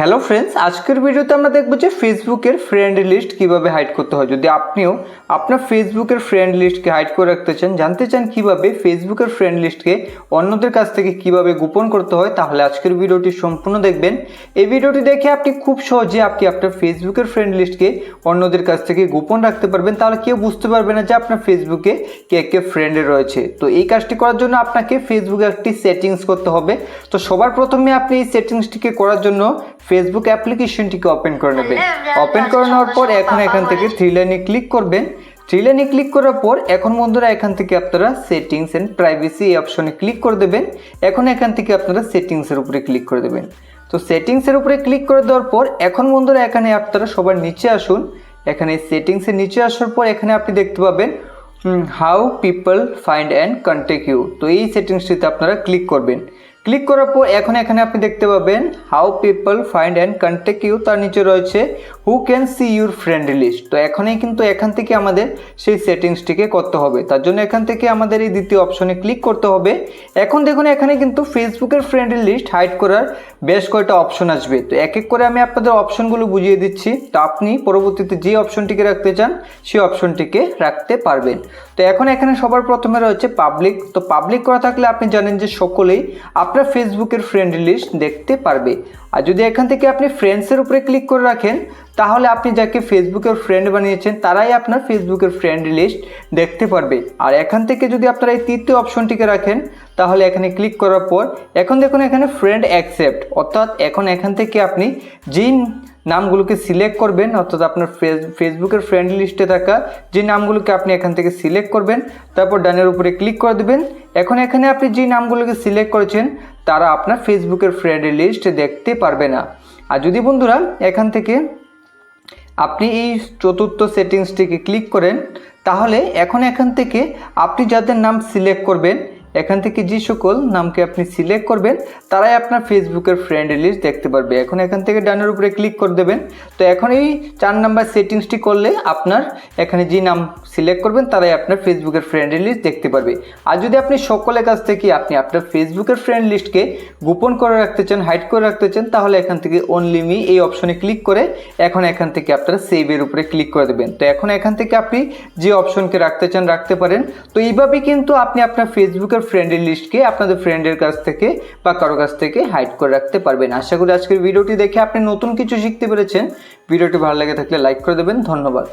Hello friends আজকের ভিডিওতে আমরা দেখব যে ফেসবুকের ফ্রেন্ড লিস্ট কীভাবে হাইড করতে হয়। যদি আপনিও আপনার ফেসবুকের ফ্রেন্ড লিস্টকে হাইড করে রাখতে চান, জানতে চান কীভাবে ফেসবুকের ফ্রেন্ড লিস্টকে অন্যদের কাছ থেকে কীভাবে গোপন করতে হয়, তাহলে আজকের ভিডিওটি সম্পূর্ণ দেখবেন। এই ভিডিওটি দেখে আপনি খুব সহজে আপনি আপনার ফেসবুকের ফ্রেন্ড লিস্টকে অন্যদের কাছ থেকে গোপন রাখতে পারবেন। তাহলে কেউ বুঝতে পারবে না যে আপনার ফেসবুকে কে কে ফ্রেন্ডে রয়েছে। তো এই কাজটি করার জন্য আপনাকে ফেসবুকে একটি সেটিংস করতে হবে। তো সবার প্রথমে আপনি এই সেটিংসটিকে করার জন্য ফেসবুক অ্যাপ্লিকেশনটিকে ওপেন করে নেবেন ওপেন করে নেওয়ার পর এখন এখান থেকে থ্রি লাইনে ক্লিক করবেন। থ্রি লাইনে ক্লিক করার পর এখন বন্ধুরা এখান থেকে আপনারা সেটিংস অ্যান্ড প্রাইভেসি এই অপশনে ক্লিক করে দেবেন। এখন এখান থেকে আপনারা সেটিংসের উপরে ক্লিক করে দেবেন। তো সেটিংসের উপরে ক্লিক করে দেওয়ার পর এখন বন্ধুরা এখানে আপনারা সবার নিচে আসুন। এখানে সেটিংসের নিচে আসার পর এখানে আপনি দেখতে পাবেন how people find and contact you তো এই সেটিংসটিতে আপনারা ক্লিক করবেন। ক্লিক করার পর এখন এখানে আপনি দেখতে পাবেন how people find and contact you তার নিচে রয়েছে who can see your friend list তো এখনই কিন্তু এখান থেকে আমাদের সেই সেটিংসটিকে করতে হবে। তার জন্য এখান থেকে আমাদের এই দ্বিতীয় অপশনে ক্লিক করতে হবে। এখন দেখুন এখানে কিন্তু ফেসবুকের ফ্রেন্ড লিস্ট হাইড করার বেশ কয়টা অপশন আসবে। তো এক এক করে আমি আপনাদের অপশনগুলো বুঝিয়ে দিচ্ছি। তো আপনি পরবর্তীতে যে অপশনটিকে রাখতে চান, সেই অপশনটিকে রাখতে পারবেন। তো এখন এখানে সবার প্রথমে রয়েছে পাবলিক তো পাবলিক করা থাকলে আপনি জানেন যে সকলেই আপনার ফেসবুকের ফ্রেন্ড লিস্ট দেখতে পারবে। আর যদি এখান থেকে আপনি ফ্রেন্ডসের উপরে ক্লিক করে রাখেন, তাহলে আপনি যাকে ফেসবুকের ফ্রেন্ড বানিয়েছেন, তারাই আপনার ফেসবুকের ফ্রেন্ড লিস্ট দেখতে পারবে। আর এখান থেকে যদি আপনারা এই তৃতীয় অপশনটিকে রাখেন, তাহলে এখানে ক্লিক করার পর, এখন দেখুন এখানে ফ্রেন্ড অ্যাকসেপ্ট অর্থাৎ এখন এখান থেকে আপনি যেই নামগুলোকে সিলেক্ট করবেন, অর্থাৎ আপনার ফেসবুকের ফ্রেন্ড লিস্টে থাকা যে নামগুলোকে আপনি এখান থেকে সিলেক্ট করবেন, তারপর ডানের উপরে ক্লিক করে দেবেন। এখন এখানে আপনি যে নামগুলোকে সিলেক্ট করেছেন, তারা আপনার ফেসবুকের ফ্রেন্ড লিস্ট দেখতে পারবে না। আর যদি বন্ধুরা এখান থেকে আপনি এই চতুর্থ সেটিংসটিকে ক্লিক করেন, তাহলে এখন এখান থেকে আপনি যাদের নাম সিলেক্ট করবেন এখান থেকে যে সকল নামকে আপনি সিলেক্ট করবেন, তারাই আপনার ফেসবুকের ফ্রেন্ড লিস্ট দেখতে পারবে। এখন এখান থেকে ডানের উপরে ক্লিক করে দেবেন। তো এখন এই চার নাম্বার সেটিংসটি করলে আপনার এখানে যে নাম সিলেক্ট করবেন, তারাই আপনার ফেসবুকের ফ্রেন্ড লিস্ট দেখতে পারবে। আর যদি আপনি সকলের কাছ থেকে আপনি আপনার ফেসবুকের ফ্রেন্ড লিস্টকে গোপন করে রাখতে চান হাইড করে রাখতে চান, তাহলে এখান থেকে অনলি মি এই অপশনে ক্লিক করে এখন এখান থেকে আপনারা সেভের উপরে ক্লিক করে দেবেন। তো এখন এখান থেকে আপনি যে অপশনকে রাখতে চান, রাখতে পারেন। তো এইভাবেই কিন্তু আপনি আপনার ফেসবুকের ফ্রেন্ডের লিস্টকে আপনাদের ফ্রেন্ডের কাছ থেকে বা কারও কাছ থেকে হাইড করে রাখতে পারবেন। আশা করি আজকের ভিডিওটি দেখে আপনি নতুন কিছু শিখতে পেরেছেন। ভিডিওটি ভালো লাগে থাকলে লাইক করে দেবেন। ধন্যবাদ।